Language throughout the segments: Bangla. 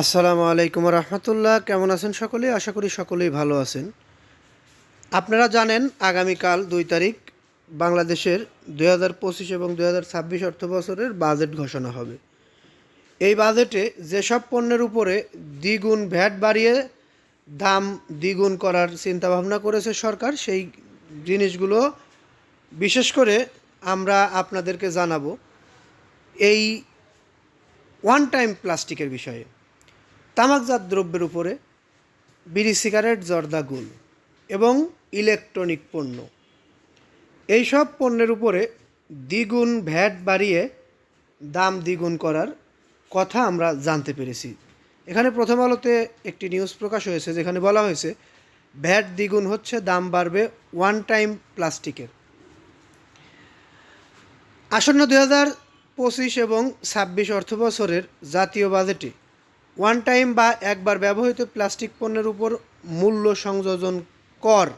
আসসালামু আলাইকুম রহমতুল্লাহ। কেমন আছেন সকলেই আশা করি সকলেই ভালো আছেন। আপনারা জানেন, আগামীকাল দুই তারিখ বাংলাদেশের দুই হাজার পঁচিশ এবং দুই হাজার ছাব্বিশ অর্থ বছরের বাজেট ঘোষণা হবে। এই বাজেটে যেসব পণ্যের উপরে দ্বিগুণ ভ্যাট বাড়িয়ে দাম দ্বিগুণ করার চিন্তাভাবনা করেছে সরকার, সেই জিনিসগুলো বিশেষ করে আমরা আপনাদেরকে জানাব। এই ওয়ান টাইম প্লাস্টিকের বিষয়ে। তামাকজাত দ্রব্যের উপরে বিড়ি, সিগারেট, জর্দা, গুল এবং ইলেকট্রনিক পণ্য। এইসব পণ্যের উপরে দ্বিগুণ ভ্যাট বাড়িয়ে দাম দ্বিগুণ করার কথা আমরা জানতে পেরেছি। এখানে প্রথম আলোতে একটি নিউজ প্রকাশ হয়েছে, যেখানে বলা হয়েছে, ভ্যাট দ্বিগুণ হচ্ছে, দাম বাড়বে ওয়ান টাইম প্লাস্টিকের আসন্ন দুই হাজার পঁচিশ এবং ছাব্বিশ অর্থ বছরের জাতীয় বাজেটে ওয়ান টাইম বা একবার ব্যবহৃত প্লাস্টিক পণ্যের উপর মূল্য সংযোজন কর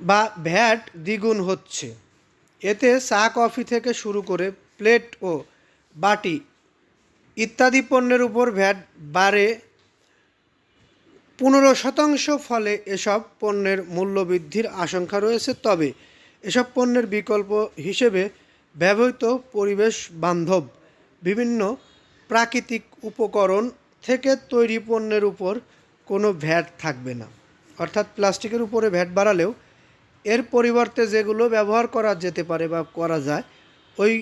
বা ভ্যাট দ্বিগুণ হচ্ছে। এতে চা, কফি থেকে শুরু করে প্লেট ও বাটি ইত্যাদি পণ্যের উপর ভ্যাট বাড়ে। পনেরো শতাংশ ফলে এসব পণ্যের মূল্য বৃদ্ধির আশঙ্কা রয়েছে। তবে এসব পণ্যের বিকল্প হিসেবে ব্যবহৃত পরিবেশ বান্ধব বিভিন্ন প্রাকৃতিক উপকরণ থেকে তৈরি পণ্যের উপর কোনো ভ্যাট থাকবে না। অর্থাৎ প্লাস্টিকের উপরে ভ্যাট বাড়ালেও এর পরিবর্তে যেগুলো ব্যবহার করা যেতে পারে বা করা যায়, ওই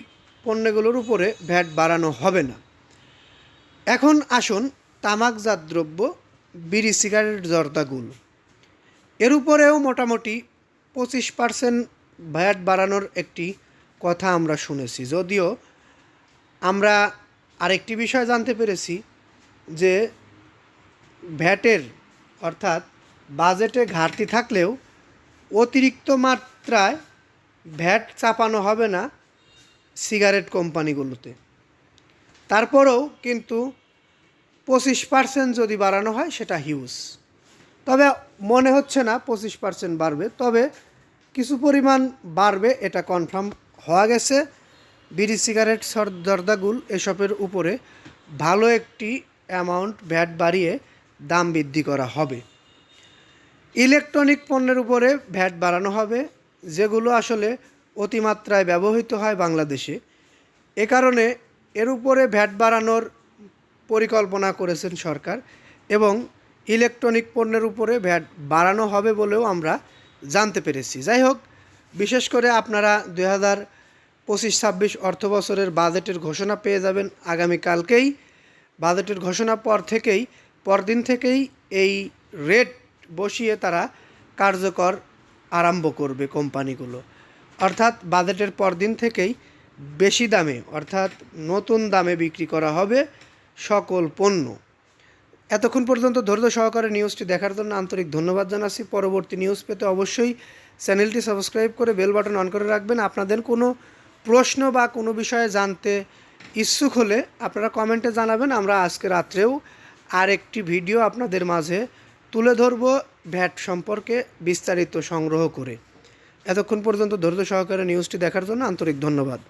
পণ্যগুলোর উপরে ভ্যাট বাড়ানো হবে না। এখন আসুন তামাকজাত দ্রব্য, বিড়ি, সিগারেট, জর্দাগুল। এর উপরেও মোটামুটি পঁচিশ পার্সেন্ট ভ্যাট বাড়ানোর একটি কথা আমরা শুনেছি। যদিও আমরা আরেকটি বিষয় জানতে পেরেছি যে ভ্যাটের অর্থাৎ বাজেটে ঘাটতি থাকলেও অতিরিক্ত মাত্রায় ভ্যাট চাপানো হবে না সিগারেট কোম্পানিগুলোতে। তারপরেও কিন্তু পঁচিশ পার্সেন্ট যদি বাড়ানো হয়, সেটা হিউজ। তবে মনে হচ্ছে না পঁচিশ পার্সেন্ট বাড়বে, তবে কিছু পরিমাণ বাড়বে, এটা কনফার্ম হওয়া গেছে। বিড়ি, সিগারেট জর্দাগুল এসবের উপরে ভালো একটি অ্যামাউন্ট ভ্যাট বাড়িয়ে দাম বৃদ্ধি করা হবে। ইলেকট্রনিক পণ্যের উপরে ভ্যাট বাড়ানো হবে, যেগুলো আসলে অতিমাত্রায় ব্যবহৃত হয় বাংলাদেশে। এ কারণে এর উপরে ভ্যাট বাড়ানোর পরিকল্পনা করেছেন সরকার এবং ইলেকট্রনিক পণ্যের উপরে ভ্যাট বাড়ানো হবে বলেও আমরা জানতে পেরেছি। যাই হোক, বিশেষ করে আপনারা দুই হাজার পঁচিশ, ছাব্বিশ অর্থ বছরের বাজেটের ঘোষণা পেয়ে যাবেন আগামীকালকেই বাজেটের ঘোষণা পর থেকেই, পরদিন থেকেই এই রেট বসিয়ে তারা কার্যকর আরম্ভ করবে কোম্পানিগুলো। অর্থাৎ বাজেটের পরদিন থেকেই বেশি দামে, অর্থাৎ নতুন দামে বিক্রি করা হবে সকল পণ্য। এতক্ষণ পর্যন্ত ধৈর্য সহকারে নিউজটি দেখার জন্য আন্তরিক ধন্যবাদ জানাচ্ছি। পরবর্তী নিউজ পেতে অবশ্যই চ্যানেলটি সাবস্ক্রাইব করে বেল বাটন অন করে রাখবেন। আপনাদের কোনো প্রশ্ন বা কোনো বিষয়ে জানতে ইচ্ছুক হলে আপনারা কমেন্টে জানাবেন, আমরা আজকে রাত্রেও আর একটি ভিডিও আপনাদের মাঝে তুলে ধরব ভ্যাট সম্পর্কে বিস্তারিত সংগ্রহ করে। এতক্ষণ পর্যন্ত ধৈর্য সহকারে নিউজটি দেখার জন্য আন্তরিক ধন্যবাদ।